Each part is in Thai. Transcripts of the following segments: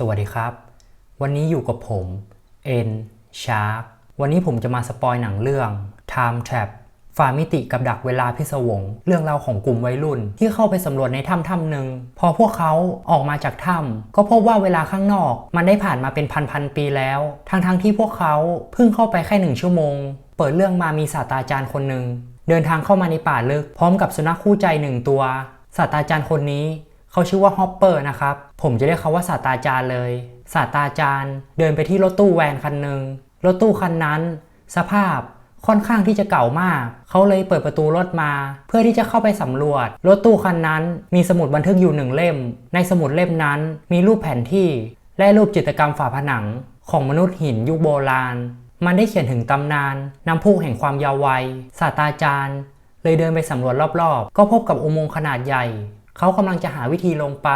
สวัสดีครับ วันนี้อยู่กับผม N Shark วันนี้ผมจะมาสปอยหนังเรื่อง Time Trap ฝ่ามิติกับดักเวลาพิศวง เรื่องราวของกลุ่มวัยรุ่น ที่เข้าไปสำรวจในถ้ำถ้ำหนึ่งพอพวกเขาออกมาจากถ้ำก็พบว่าเวลาข้างนอก มันได้ผ่านมาเป็นพันพันๆปีแล้ว ทั้งทั้งๆที่พวกเขาเพิ่งเข้าไปแค่หนึ่งชั่วโมง เปิดเรื่องมามีศาสตราจารย์คนหนึ่งเดินทางเข้ามาในป่าลึก พร้อมกับสุนัขคู่ใจหนึ่งตัวศาสตราจารย์คนนี้ เขาชื่อว่าฮอปเปอร์นะครับ ผมจะเรียกเขาว่าศาสตราจารย์เลย ศาสตราจารย์ เดินไปที่รถตู้แวนคันหนึ่งรถตู้คันนั้น สภาพค่อนข้างที่จะเก่ามาก เขาเลยเปิดประตูรถมา เพื่อที่จะเข้าไปสำรวจ รถตู้คันนั้น มีสมุดบันทึกอยู่หนึ่งเล่ม ในสมุดเล่มนั้น มีรูปแผนที่ และรูปจิตรกรรมฝาผนัง ของมนุษย์หินยุคโบราณ มันได้เขียนถึงตำนานน้ำพุแห่งความยาววัยศาสตราจารย์ เลยเดินไปสำรวจรอบๆ ก็พบกับอุโมงค์ขนาดใหญ่ เขากำลังจะหาวิธีลงไป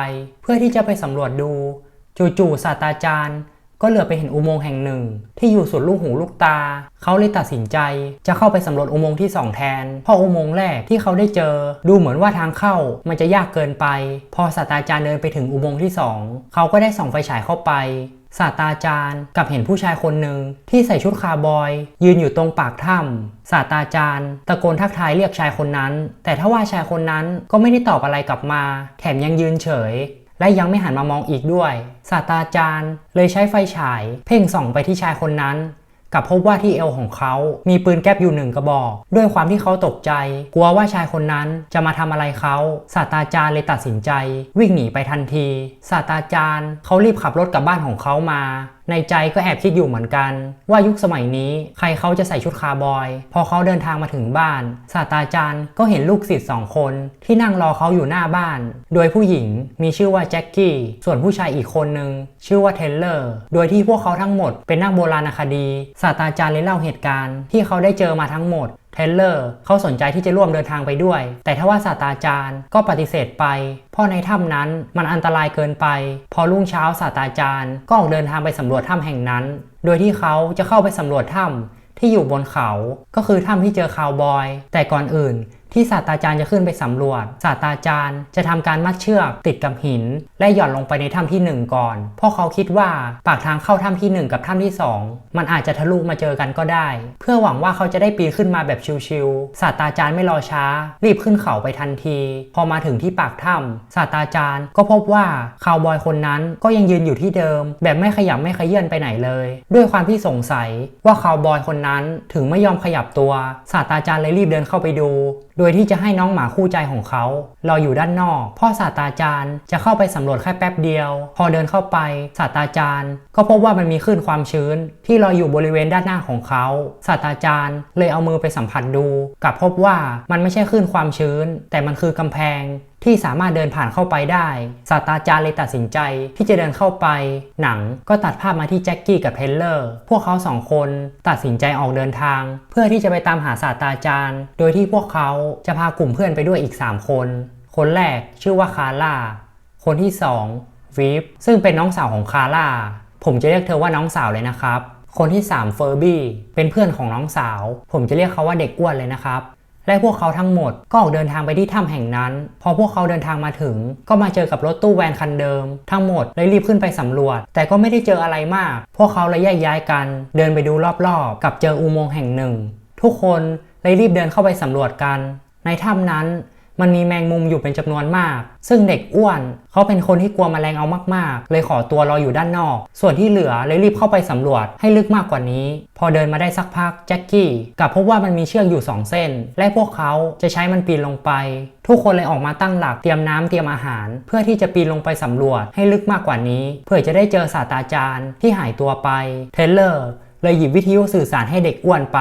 เพื่อที่จะไปสำรวจดู จู่ๆศาสตราจารย์ ก็เหลือไปเห็นอุโมงค์แห่งหนึ่ง ที่อยู่สุดลูกหูลูกตา เขาเลยตัดสินใจ จะเข้าไปสำรวจอุโมงค์ที่สองแทน เพราะอุโมงค์แรกที่เขาได้เจอ ดูเหมือนว่าทางเข้ามันจะยากเกินไป พอศาสตราจารย์เดินไปถึงอุโมงค์ที่สองเขาก็ได้ส่องไฟฉายเข้าไป ศาสตราจารย์กับเห็นผู้ชายคนหนึ่งที่ใส่ชุดคาร์บอย ยืนอยู่ตรงปากถ้ำศาสตราจารย์ ตะโกนทักทายเรียกชายคนนั้น แต่ถ้าว่าชายคนนั้นก็ไม่ได้ตอบอะไรกลับมา แถมยังยืนเฉย และยังไม่หันมามองอีกด้วยศาสตราจารย์ เลยใช้ไฟฉาย เพ่งส่องไปที่ชายคนนั้น กับพบว่าที่เอวของเขามีปืนแก๊ปอยู่หนึ่งกระบอก ด้วยความที่เขาตกใจ กลัวว่าชายคนนั้นจะมาทำอะไรเขาศาสตราจารย์เลยตัดสินใจ วิ่งหนีไปทันทีศาสตราจารย์เขารีบขับรถกลับบ้านของเขามา ในใจก็แอบคิดอยู่เหมือนกัน ว่ายุคสมัยนี้ใครเขาจะใส่ชุดคาร์บอย พอเขาเดินทางมาถึงบ้านศาสตราจารย์ก็เห็นลูกศิษย์สองคน ที่นั่งรอเขาอยู่หน้าบ้าน โดยผู้หญิงมีชื่อว่าแจ็คกี้ส่วนผู้ชายอีกคนหนึ่งชื่อว่าเทเลอร์โดยที่พวกเขาทั้งหมดเป็นนักโบราณคดีศาสตราจารย์เลยเล่าเหตุการณ์ที่เขาได้เจอมาทั้งหมดเทเลอร์เขาสนใจที่จะร่วมเดินทางไปด้วย แต่ถ้าว่าศาสตราจารย์ก็ปฏิเสธไป เพราะในถ้ำนั้นมันอันตรายเกินไป พอรุ่งเช้าศาสตราจารย์ก็ออกเดินทางไปสำรวจถ้ำแห่งนั้น โดยที่เขาจะเข้าไปสำรวจถ้ำที่อยู่บนเขา ก็คือถ้ำที่เจอคาวบอย แต่ก่อนอื่น ที่ศาสตราจารย์จะขึ้นไปสำรวจ ศาสตราจารย์จะทำการมัดเชือกติดกับหิน และหย่อนลงไปในถ้ำที่ 1 ก่อน เพราะเขาคิดว่าปากทางเข้าถ้ำที่ 1 กับถ้ำที่ 2 มันอาจจะทะลุมาเจอกันก็ได้ เพื่อหวังว่าเขาจะได้ปีนขึ้นมาแบบชิวๆศาสตราจารย์ไม่รอช้า รีบขึ้นเขาไปทันที พอมาถึงที่ปากถ้ำศาสตราจารย์ก็พบว่าคาวบอยคนนั้นก็ยังยืนอยู่ที่เดิม แบบไม่ขยับไม่ขยื่นไปไหนเลย ด้วยความที่สงสัยว่าคาวบอยคนนั้นถึงไม่ยอมขยับตัวศาสตราจารย์เลยรีบเดินเข้าไปดูโดยที่จะให้น้องหมาคู่ใจของเขารออยู่ด้านนอก พ่อศาสตราจารย์จะเข้าไปสำรวจแค่แป๊บเดียว พอเดินเข้าไปศาสตราจารย์ ก็พบว่ามันมีคลื่นความชื้น ที่ลอยอยู่บริเวณด้านหน้าของเขาศาสตราจารย์เลยเอามือไปสัมผัสดูกลับพบว่ามันไม่ใช่คลื่นความชื้น แต่มันคือกำแพง ที่สามารถเดินผ่านเข้าไปได้ศาสตราจารย์เลยตัดสินใจที่จะเดินเข้าไป หนังก็ตัดภาพมาที่แจ็คกี้กับเทเลอร์ พวกเขาสองคนตัดสินใจออกเดินทาง เพื่อที่จะไปตามหาศาสตราจารย์ โดยที่พวกเขาจะพากลุ่มเพื่อนไปด้วยอีก 3 คน คนแรกชื่อว่าคาร่า คนที่2วิฟซึ่งเป็นน้องสาวของคาร่า ผมจะเรียกเธอว่าน้องสาวเลยนะครับ คนที่3เฟอร์บี้เป็นเพื่อนของน้องสาว ผมจะเรียกเขาว่าเด็กอ้วนเลยนะครับ และพวกเขาทั้งหมดก็ออกเดินทางไปที่ถ้ำแห่งนั้น พอพวกเขาเดินทางมาถึง ก็มาเจอกับรถตู้แวนคันเดิม ทั้งหมดเลยรีบขึ้นไปสำรวจ แต่ก็ไม่ได้เจออะไรมาก พวกเขาเลยแยกย้ายกัน เดินไปดูรอบๆ กับเจออุโมงค์แห่งหนึ่ง ทุกคนเลยรีบเดินเข้าไปสำรวจกัน ในถ้ำนั้น มันมีแมงมุมอยู่เป็นจำนวนมาก ซึ่งเด็กอ้วน เขาเป็นคนที่กลัวแมลงเอามากๆ เลยขอตัวรออยู่ด้านนอก ส่วนที่เหลือเลยรีบเข้าไปสำรวจให้ลึกมากกว่านี้ พอเดินมาได้สักพักแจ็คกี้กลับพบว่ามันมีเชือกอยู่ 2 เส้น และพวกเขาจะใช้มันปีนลงไป ทุกคนเลยออกมาตั้งหลักเตรียมน้ำเตรียมอาหาร เพื่อที่จะปีนลงไปสำรวจให้ลึกมากกว่านี้ เพื่อจะได้เจอศาสตราจารย์ที่หายตัวไปเทเลอร์เลยหยิบวิทยุสื่อสารให้เด็กอ้วนไป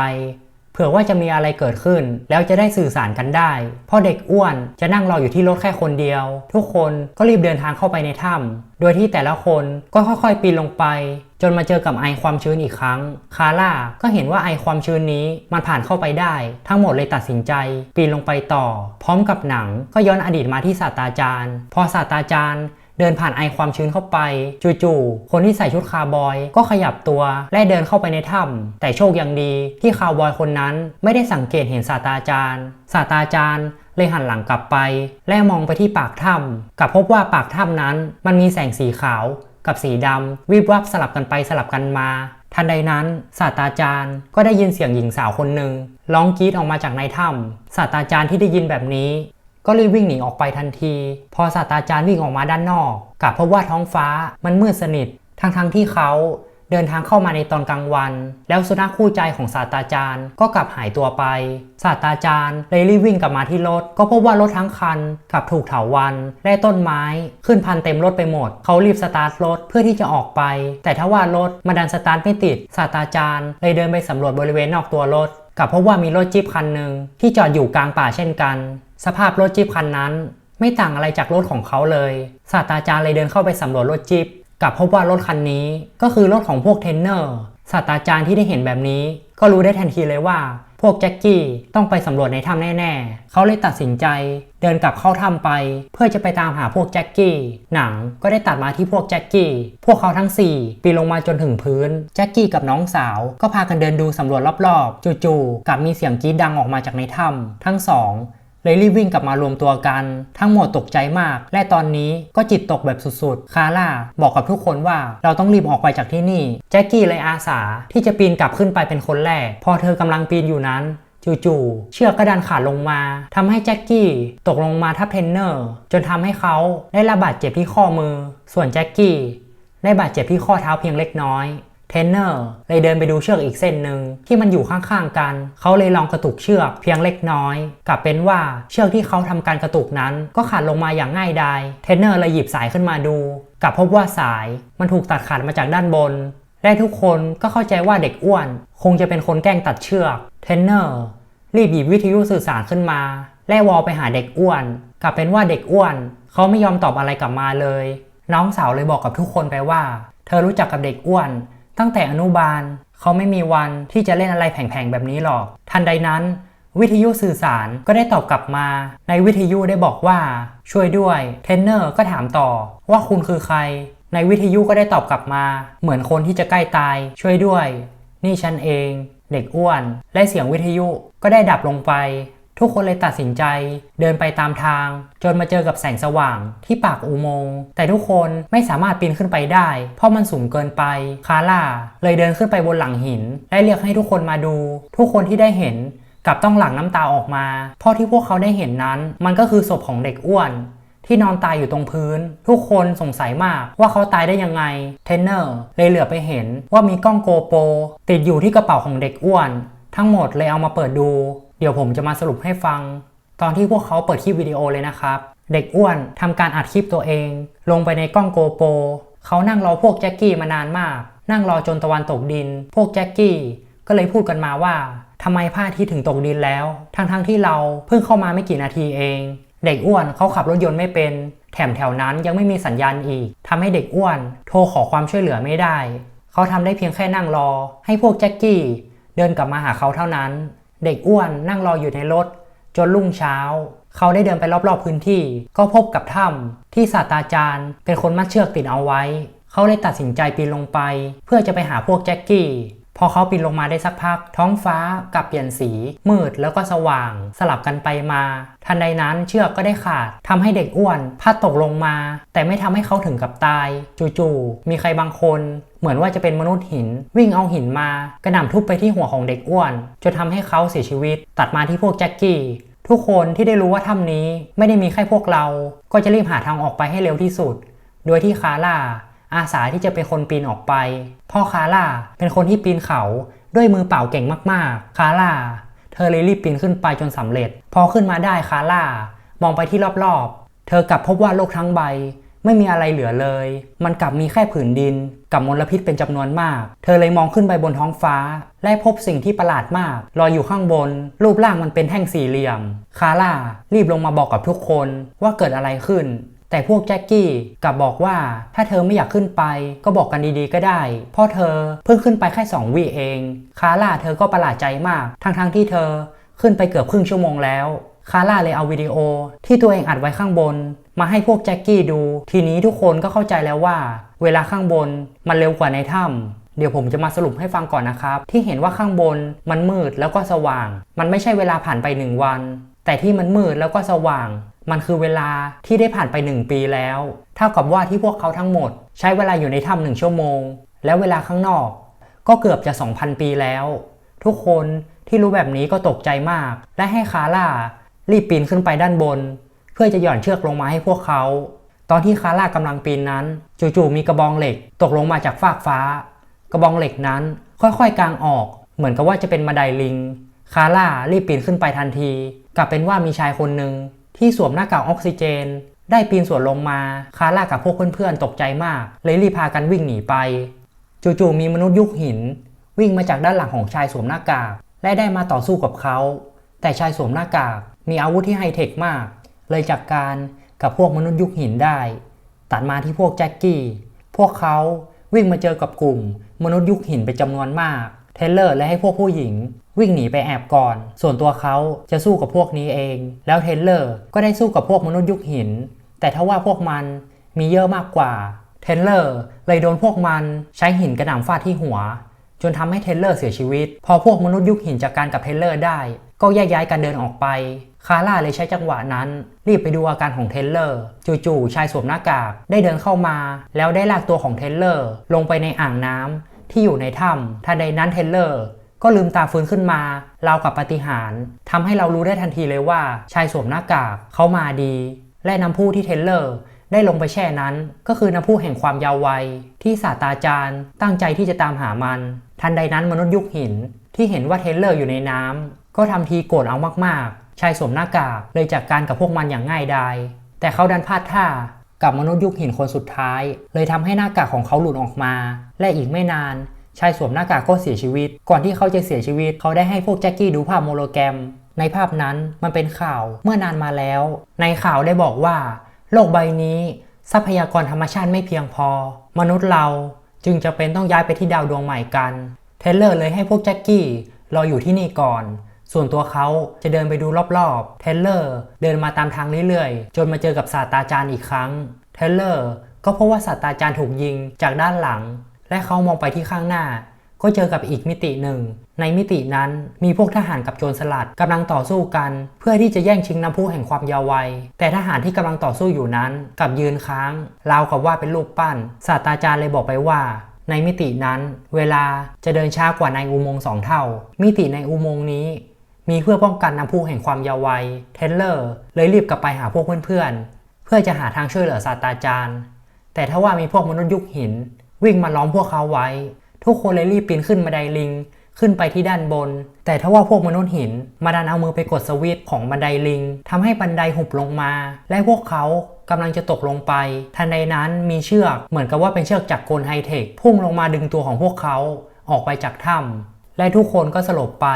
ผื่อว่าจะมีอะไรเกิดขึ้น แล้วจะได้สื่อสารกันได้ เพราะเด็กอ้วนจะนั่งรออยู่ที่รถแค่คนเดียว ทุกคนก็รีบเดินทางเข้าไปในถ้ำโดยที่แต่ละคนก็ค่อยๆ ปีนลงไป จนมาเจอกับไอความชื้นอีกครั้ง คาร่าก็เห็นว่าไอความชื้นนี้มันผ่านเข้าไปได้ ทั้งหมดเลยตัดสินใจ ปีนลงไปต่อ พร้อมกับหนังก็ย้อนอดีตมาที่ศาสตราจารย์ พอศาสตราจารย์ เดินผ่านไอความชื้นเข้าไป จู่ๆ คนที่ใส่ชุดคาร์บอย ก็ขยับตัวและเดินเข้าไปในถ้ำแต่โชคยังดีที่คาร์บอยคนนั้นไม่ได้สังเกตเห็นศาสตราจารย์ศาสตราจารย์เลยหันหลังกลับไป และมองไปที่ปากถ้ำกับพบว่าปากถ้ำนั้น มันมีแสงสีขาวกับสีดำวิบวับสลับกันไปสลับกันมา ทันใดนั้นศาสตราจารย์ก็ได้ยินเสียงหญิงสาวคนหนึ่งร้องกรีดออกมาจากในถ้ำศาสตราจารย์ที่ได้ยินแบบนี้ ก็รีบวิ่งหนีออกไปทันที พอศาสตราจารย์วิ่งออกมาด้านนอกกลับพบว่าท้องฟ้ามันมืดสนิท ทั้งๆทที่เขาเดินทางเข้ามาในตอนกลางวัน แล้วสุนัขคู่ใจของศาสตราจารย์ก็กลับหายตัวไป ศาสตราจารย์เลยรีบวิ่งกลับมาที่รถ ก็พบว่ารถทั้งคันกลับถูกเถาวันและต้นไม้ขึ้นพันเต็มรถไปหมด เขารีบสตาร์ทรถเพื่อที่จะออกไป แต่ถ้าว่ารถมาดันสตาร์ทไม่ติด ศาสตราจารย์เลยเดินไปสำรวจบริเวณนอกตัวรถกับพบว่ามีรถจี๊ปคันหนึ่งที่จอดอยู่กลางป่าเช่นกัน สภาพรถจี๊ปคันนั้น ไม่ต่างอะไรจากรถของเขาเลย ศาสตราจารย์เลยเดินเข้าไปสำรวจรถจี๊ปกลับพบว่ารถคันนี้ก็คือรถของพวกเทนเนอร์ศาสตราจารย์ที่ได้เห็นแบบนี้ ก็รู้ได้ทันทีเลยว่า พวกแจ็คกี้ต้องไปสำรวจในถ้ำแน่ๆ เขาเลยตัดสินใจ เดินกลับเข้าถ้ำไป เพื่อจะไปตามหาพวกแจ็คกี้ หนังก็ได้ตัดมาที่พวกแจ็คกี้ พวกเขาทั้ง 4 ปีนลงมาจนถึงพื้น แจ็คกี้กับน้องสาวก็พากันเดินดูสำรวจรอบๆ จู่ๆกลับมีเสียงกรีดดังออกมาจากในถ้ำทั้งสอง เลยรีบวิ่งกลับมารวมตัวกัน ทั้งหมดตกใจมาก และตอนนี้ก็จิตตกแบบสุดๆ คาร่าบอกกับทุกคนว่าเราต้องรีบออกไปจากที่นี่ แจ็คกี้เลยอาสาที่จะปีนกลับขึ้นไปเป็นคนแรก พอเธอกำลังปีนอยู่นั้นจู่ๆ เชือกก็ดันขาดลงมาทำให้แจ็คกี้ตกลงมาทับเทรนเนอร์ จนทำให้เขาได้รับบาดเจ็บที่ข้อมือ ส่วนแจ็คกี้ได้บาดเจ็บที่ข้อเท้าเพียงเล็กน้อย เทนเนอร์เลยเดินไปดูเชือกอีกเส้นหนึ่งที่มันอยู่ข้างๆกัน เขาเลยลองกระตุกเชือกเพียงเล็กน้อย กลับเป็นว่าเชือกที่เขาทำการกระตุกนั้น ก็ขาดลงมาอย่างง่ายดายเทนเนอร์เลยหยิบสายขึ้นมาดูกลับพบว่าสายมันถูกตัดขาดมาจากด้านบน และทุกคนก็เข้าใจว่าเด็กอ้วน คงจะเป็นคนแกล้งตัดเชือกเทนเนอร์รีบหยิบวิทยุสื่อสารขึ้นมา และวอลไปหาเด็กอ้วน กลับเป็นว่าเด็กอ้วน เขาไม่ยอมตอบอะไรกลับมาเลย น้องสาวเลยบอกกับทุกคนไปว่า เธอรู้จักกับเด็กอ้วน ตั้งแต่อนุบาลเขาไม่มีวันที่จะเล่นอะไรแผงๆแบบนี้หรอก ทันใดนั้น วิทยุสื่อสารก็ได้ตอบกลับมา ในวิทยุได้บอกว่าช่วยด้วย เทรนเนอร์ก็ถามต่อว่าคุณคือใคร ในวิทยุก็ได้ตอบกลับมา เหมือนคนที่จะใกล้ตาย ช่วยด้วย นี่ฉันเอง เด็กอ้วน และเสียงวิทยุก็ได้ดับลงไป ทุกคนเลยตัดสินใจเดินไปตามทาง จนมาเจอกับแสงสว่างที่ปากอุโมงค์แต่ทุกคนไม่สามารถปีนขึ้นไปได้ เพราะมันสูงเกินไปคาร่าเลยเดินขึ้นไปบนหลังหิน และเรียกให้ทุกคนมาดู ทุกคนที่ได้เห็นกับต้องหลั่งน้ำตาออกมาเพราะที่พวกเขาได้เห็นนั้น มันก็คือศพของเด็กอ้วน ที่นอนตายอยู่ตรงพื้น ทุกคนสงสัยมากว่าเขาตายได้ยังไงเทนเนอร์เลยเหลือไปเห็นว่ามีกล้องโกโปรติดอยู่ที่กระเป๋าของเด็กอ้วน ทั้งหมดเลยเอามาเปิดดู เดี๋ยวผมจะมาสรุปให้ฟัง ตอนที่พวกเขาเปิดคลิปวิดีโอเลยนะครับ เด็กอ้วนทำการอัดคลิปตัวเอง ลงไปในกล้องโกโปรเขานั่งรอพวกแจ็คกี้มานานมาก นั่งรอจนตะวันตกดิน พวกแจ็คกี้ก็เลยพูดกันมาว่าทำไมพระอาทิตย์ถึงตกดินแล้ว ทั้งๆทที่เราเพิ่งเข้ามาไม่กี่นาทีเอง เด็กอ้วนเขาขับรถยนต์ไม่เป็น แถมแถวนั้นยังไม่มีสัญญาณอีกทำให้เด็กอ้วน โทรขอความช่วยเหลือไม่ได้ เขาทำได้เพียงแค่นั่งรอ ให้พวกแจ็คกี้เดินกลับมาหาเขาเท่านั้น เด็กอ้วนนั่งรออยู่ในรถ จนรุ่งเช้า เขาได้เดินไปรอบๆพื้นที่ ก็พบกับถ้ำที่ศาสตราจารย์ เป็นคนมัดเชือกติดเอาไว้ เขาเลยตัดสินใจปีนลงไป เพื่อจะไปหาพวกแจ็คกี้ พอเขาปีนลงมาได้สักพัก ท้องฟ้ากลับเปลี่ยนสี มืดแล้วก็สว่าง สลับกันไปมา ทันใดนั้นเชือกก็ได้ขาดทำให้เด็กอ้วนพลาดตกลงมา แต่ไม่ทำให้เขาถึงกับตาย จู่ๆมีใครบางคนเหมือนว่าจะเป็นมนุษย์หิน วิ่งเอาหินมากระหน่ำทุบไปที่หัวของเด็กอ้วนจนทำให้เขาเสียชีวิต ตัดมาที่พวกแจ็คกี้ทุกคนที่ได้รู้ว่าถ้ำนี้ไม่ได้มีแค่พวกเรา ก็จะรีบหาทางออกไปให้เร็วที่สุด โดยที่คาร่า อาสาที่จะเป็นคนปีนออกไป พ่อคาร่าเป็นคนที่ปีนเขาด้วยมือเปล่าเก่งมากๆ คาร่า เธอเลยรีบปีนขึ้นไปจนสำเร็จ พอขึ้นมาได้คาร่ามองไปที่รอบๆ เธอกลับพบว่าโลกทั้งใบ ไม่มีอะไรเหลือเลย มันกลับมีแค่ผืนดิน กับมลพิษเป็นจำนวนมาก เธอเลยมองขึ้นไปบนท้องฟ้า และพบสิ่งที่ประหลาดมากลอยอยู่ข้างบน รูปร่างมันเป็นแท่งสี่เหลี่ยม คาร่ารีบลงมาบอกกับทุกคนว่าเกิดอะไรขึ้น แต่พวกแจ็คกี้กลับบอกว่าถ้าเธอไม่อยากขึ้นไปก็บอกกันดีๆก็ได้ เพราะเธอเพิ่งขึ้นไปแค่ 2วิเอง คาร่าเธอก็ประหลาดใจมาก ทั้งๆที่เธอขึ้นไปเกือบครึ่งชั่วโมงแล้ว คาร่าเลยเอาวิดีโอ ที่ตัวเองอัดไว้ข้างบน มาให้พวกแจ็คกี้ดู ทีนี้ทุกคนก็เข้าใจแล้วว่า เวลาข้างบนมันเร็วกว่าในถ้ำเดี๋ยวผมจะมาสรุปให้ฟังก่อนนะครับ ที่เห็นว่าข้างบนมันมืดแล้วก็สว่าง มันไม่ใช่เวลาผ่านไปหนึ่งวัน แต่ที่มันมืดแล้วก็สว่าง มันคือเวลาที่ได้ผ่านไป 1 ปีแล้ว เท่ากับว่าที่พวกเขาทั้งหมด ใช้เวลาอยู่ในถ้ำหนึ่งชั่วโมง แล้วเวลาข้างนอก ก็เกือบจะ 2,000 ปีแล้ว ทุกคนที่รู้แบบนี้ก็ตกใจมาก และให้คาร่ารีบปีนขึ้นไปด้านบน เพื่อจะหย่อนเชือกลงมาให้พวกเขา ตอนที่คาร่ากำลังปีนนั้น จู่ๆมีกระบองเหล็กตกลงมาจากฟากฟ้า กระบองเหล็กนั้นค่อยๆกางออก เหมือนกับว่าจะเป็นบันไดลิง คาร่ารีบปีนขึ้นไปทันที กลับเป็นว่ามีชายคนหนึ่ง ที่สวมหน้ากากออกซิเจน ได้ปีนสวนลงมา คาร่ากับพวกเพื่อนๆตกใจมาก เลยรีบพากันวิ่งหนีไป จู่ๆมีมนุษย์ยุคหิน วิ่งมาจากด้านหลังของชายสวมหน้ากาก และได้มาต่อสู้กับเขา แต่ชายสวมหน้ากากมีอาวุธที่ไฮเทคมาก เลยจัดกการกับพวกมนุษย์ยุคหินได้ ตัดมาที่พวกแจ็คกี้ พวกเขาวิ่งมาเจอกับกลุ่ม มนุษย์ยุคหินเป็นจำนวนมาก เทเลอร์และให้พวกผู้หญิง วิ่งหนีไปแอบก่อน ส่วนตัวเขาจะสู้กับพวกนี้เอง แล้วเทเลอร์ก็ได้สู้กับพวกมนุษย์ยุคหิน แต่ถ้าว่าพวกมันมีเยอะมากกว่า เทเลอร์เลยโดนพวกมันใช้หินกระหน่ำฟาดที่หัว จนทำให้เทเลอร์เสียชีวิต พอพวกมนุษย์ยุคหินจัดกการกับเทเลอร์ได้ ก็แยกย้ายกันเดินออกไป คาร่าเลยใช้จังหวะนั้น รีบไปดูอาการของเทเลอร์จู่ๆชายสวมหน้ากากได้เดินเข้ามา แล้วได้ลากตัวของเทเลอร์ลงไปในอ่างน้ำที่อยู่ในถ้ำทันใดนั้นเทเลอร์ ก็ลืมตาฟื้นขึ้นมา เรากับปฏิหาริย์ทำให้เรารู้ได้ทันทีเลยว่า ชายสวมหน้ากากเขามาดี และน้ำพุที่เทเลอร์ ได้ลงไปแช่นั้น ก็คือน้ำพุแห่งความยาววัย ที่ศาสตราจารย์ ตั้งใจที่จะตามหามัน ทันใดนั้นมนุษย์ยุคหิน ที่เห็นว่าเทเลอร์อยู่ในน้ำก็ทำทีโกรธเอามากๆ ชายสวมหน้ากากเลยจัดกการกับพวกมันอย่างง่ายดายแต่เขาดันพลาดท่ากับมนุษย์ยุคหินคนสุดท้าย เลยทำให้หน้ากากของเขาหลุดออกมา และอีกไม่นาน ชายสวมหน้ากากก็เสียชีวิต ก่อนที่เขาจะเสียชีวิต เขาได้ให้พวกแจ็คกี้ดูภาพโมโลแกรม ในภาพนั้นมันเป็นข่าวเมื่อนานมาแล้ว ในข่าวได้บอกว่า โลกใบนี้ ทรัพยากรธรรมชาติไม่เพียงพอ มนุษย์เราจึงจะเป็นต้องย้ายไปที่ดาวดวงใหม่กัน เทเลอร์เลยให้พวกแจ็คกี้รออยู่ที่นี่ก่อน ส่วนตัวเขาจะเดินไปดูรอบๆ เทเลอร์เดินมาตามทางเรื่อยๆ จนมาเจอกับศาสตราจารย์อีกครั้ง เทเลอร์ก็พบว่าศาสตราจารย์ถูกยิงจากด้านหลัง และเขามองไปที่ข้างหน้า ก็เจอกับอีกมิติหนึ่ง ในมิตินั้นมีพวกทหารกับโจรสลัดกำลังต่อสู้กัน เพื่อที่จะแย่งชิงน้ำพุแห่งความยาววัย แต่ทหารที่กำลังต่อสู้อยู่นั้นกับยืนค้างราวกับว่าเป็นรูปปั้น ศาสตราจารย์เลยบอกไปว่าในมิตินั้นเวลาจะเดินช้ากว่าในอุโมงค์สองเท่า มิติในอุโมงค์นี้ มีเพื่อป้องกันน้ำพุแห่งความยาววัย เทเลอร์เลยรีบกลับไปหาพวกเพื่อนๆเพื่อจะหาทางช่วยเหลือศาสตราจารย์ แต่ถ้าว่ามีพวกมนุษย์ยุคหิน วิ่งมาล้อมพวกเขาไว้ ทุกคนเลยรีบปีนขึ้นบันไดลิง ขึ้นไปที่ด้านบน แต่ถ้าว่าพวกมนุษย์หิน มาดันเอามือไปกดสวิตช์ของบันไดลิงทำให้บันไดหุบลงมา และพวกเขากำลังจะตกลงไป ทันใดนั้นมีเชือกเหมือนกับว่าเป็นเชือกจากโกลไฮเทคพุ่งลงมาดึงตัวของพวกเขาออกไปจากถ้ำและทุกคนก็สลบไป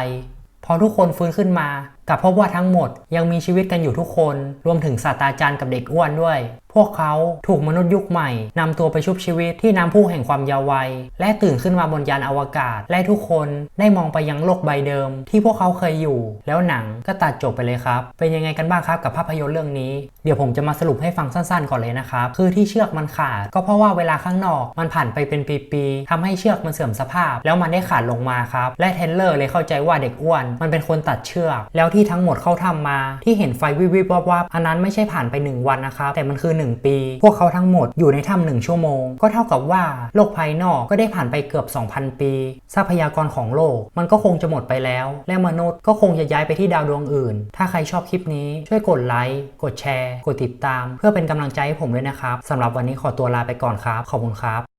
พอทุกคนฟื้นขึ้นมากับพบว่าทั้งหมดยังมีชีวิตกันอยู่ทุกคน รวมถึงศาสตราจารย์กับเด็กอ้วนด้วย พวกเขาถูกมนุษย์ยุคใหม่นำตัวไปชุบชีวิตที่น้ำพุแห่งความยาววัย และตื่นขึ้นมาบนยานอวกาศ และทุกคนได้มองไปยังโลกใบเดิม ที่พวกเขาเคยอยู่ แล้วหนังก็ตัดจบไปเลยครับ เป็นยังไงกันบ้างครับกับภาพยนตร์เรื่องนี้ เดี๋ยวผมจะมาสรุปให้ฟังสั้นๆ ก่อนเลยนะครับ คือที่เชือกมันขาด ก็เพราะว่าเวลาข้างนอกมันผ่านไปเป็นปีๆทำให้เชือกมันเสื่อมสภาพ แล้วมันได้ขาดลงมาครับ และเทนเลอร์เลยเข้าใจว่าเด็กอ้วน มันเป็นคนตัดเชือกแล้วที่ทั้งหมดเข้าทำมา ที่เห็นไฟวิบวิบวับวับอันนั้นไม่ใช่ผ่านไป 1 วันนะครับ แต่มันคือ 1 ปี พวกเขาทั้งหมดอยู่ในถ้ำหนึ่งชั่วโมง ก็เท่ากับว่าโลกภายนอกก็ได้ผ่านไปเกือบ 2,000 ปี ทรัพยากรของโลก มันก็คงจะหมดไปแล้ว และมนุษย์ก็คงจะย้ายไปที่ดาวดวงอื่น ถ้าใครชอบคลิปนี้ช่วยกดไลค์กดแชร์ กดติดตาม เพื่อเป็นกำลังใจให้ผมด้วยนะครับสำหรับวันนี้ขอตัวลาไปก่อนครับขอบคุณครับ